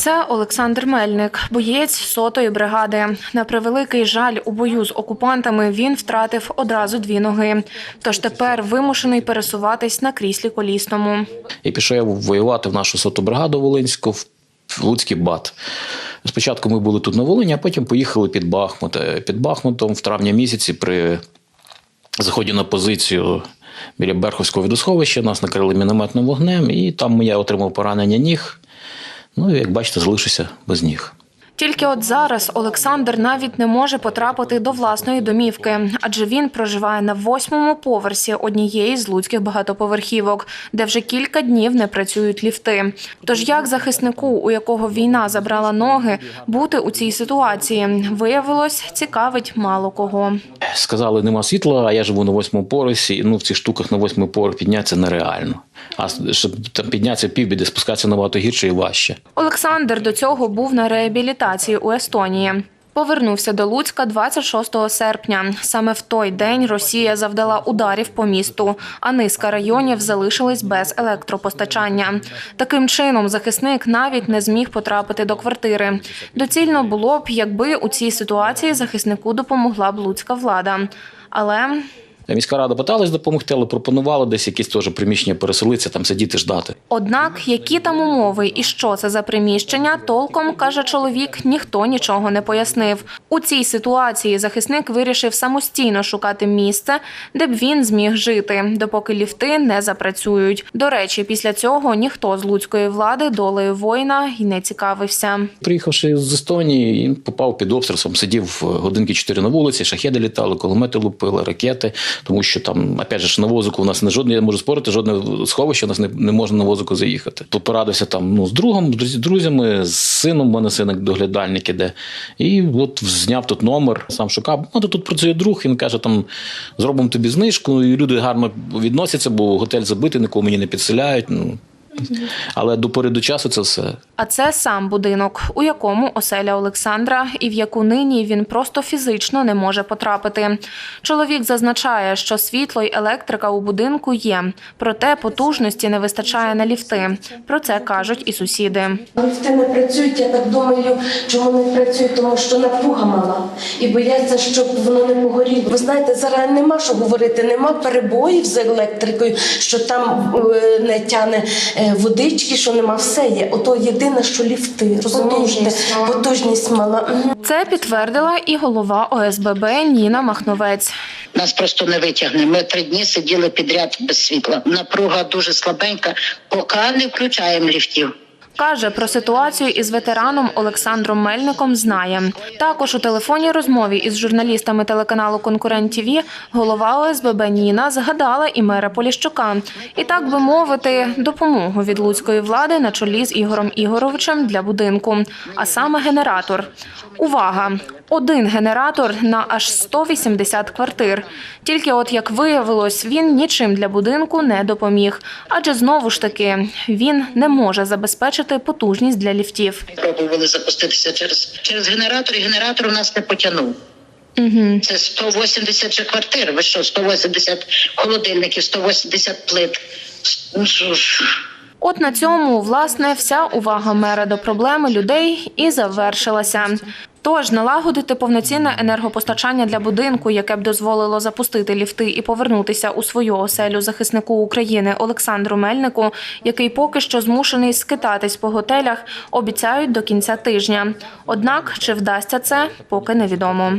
Це Олександр Мельник, боєць сотої бригади. На превеликий жаль, у бою з окупантами він втратив одразу дві ноги. Тож тепер вимушений пересуватись на кріслі колісному. І пішов воювати в нашу соту бригаду Волинську в Луцький БАТ. Спочатку ми були тут на Волині, а потім поїхали під Бахмут. Е, Під Бахмутом в травні місяці при заході на позицію біля Берховського водосховища нас накрили мінометним вогнем, і там я отримав поранення ніг. Ну і як бачите, залишився без ніг. Тільки от зараз Олександр навіть не може потрапити до власної домівки, адже він проживає на восьмому поверсі однієї з луцьких багатоповерхівок, де вже кілька днів не працюють ліфти. Тож як захиснику, у якого війна забрала ноги, бути у цій ситуації, виявилось, цікавить мало кого. Сказали, нема світла, а я живу на восьмому поверсі. Ну, в цих штуках на восьмий поверх піднятися нереально. А щоб там піднятися півбіди, спускатися набагато гірше і важче. Олександр до цього був на реабілітації у Естонії. Повернувся до Луцька 26 серпня. Саме в той день Росія завдала ударів по місту, а низка районів залишились без електропостачання. Таким чином, захисник навіть не зміг потрапити до квартири. Доцільно було б, якби у цій ситуації захиснику допомогла б луцька влада. Але Міська рада питалась допомогти, але пропонувала десь якісь теж приміщення переселитися, там сидіти ждати. Однак, які там умови і що це за приміщення, толком каже чоловік, ніхто нічого не пояснив. У цій ситуації захисник вирішив самостійно шукати місце, де б він зміг жити, допоки ліфти не запрацюють. До речі, після цього ніхто з луцької влади долею воїна й не цікавився. Приїхавши з Естонії, він попав під обстріл, сам сидів годинки чотири на вулиці, шахеди літали, кулемети лупили, ракети, тому що там, опять же, на возику у нас не жодне, я можу спорити, жодне сховище у нас не, не може на возику заїхати. Тут порадився там ну, з другом, з друзями, з сином, у мене син доглядальник іде. І от зняв тут номер, сам шукав. Ну, то тут працює друг, він каже, там зробимо тобі знижку, і люди гарно відносяться, бо готель забитий, нікого мені не підселяють. Ну, але до пори до часу це все. А це сам будинок, у якому оселя Олександра, і в яку нині він просто фізично не може потрапити. Чоловік зазначає, що світло й електрика у будинку є, проте потужності не вистачає на ліфти. Про це кажуть і сусіди. Ліфти не працюють, я так думаю, чому не працюють, тому що напруга мала і бояться, щоб воно не погоріло. Ви знаєте, зараз нема що говорити, нема перебоїв з електрикою, що там е, не тяне е, водички, що нема все є. Ото єдине, що ліфти, розумієте, Потужність мала. Це підтвердила і голова ОСББ Ніна Махновець. Нас просто не витягне. Ми три дні сиділи підряд без світла. Напруга дуже слабенька, поки не включаємо ліфтів. Каже, про ситуацію із ветераном Олександром Мельником знає. Також у телефонній розмові із журналістами телеканалу Конкурент ТВ голова ОСББ Ніна згадала і мера Поліщука. І так би мовити, допомогу від луцької влади на чолі з Ігорем Ігоровичем для будинку, а саме генератор. Увага! Один генератор на аж 180 квартир. Тільки, от як виявилось, він нічим для будинку не допоміг, адже знову ж таки він не може забезпечити потужність для ліфтів. Пробували запуститися через через генератор, і генератор у нас не потягнув. Угу. Це 180 же квартир. Ви що, 180 холодильників, 180 плит. Ну. От на цьому власне вся увага мера до проблеми людей і завершилася. Тож налагодити повноцінне енергопостачання для будинку, яке б дозволило запустити ліфти і повернутися у свою оселю захиснику України Олександру Мельнику, який поки що змушений скитатись по готелях, обіцяють до кінця тижня. Однак чи вдасться це, поки невідомо.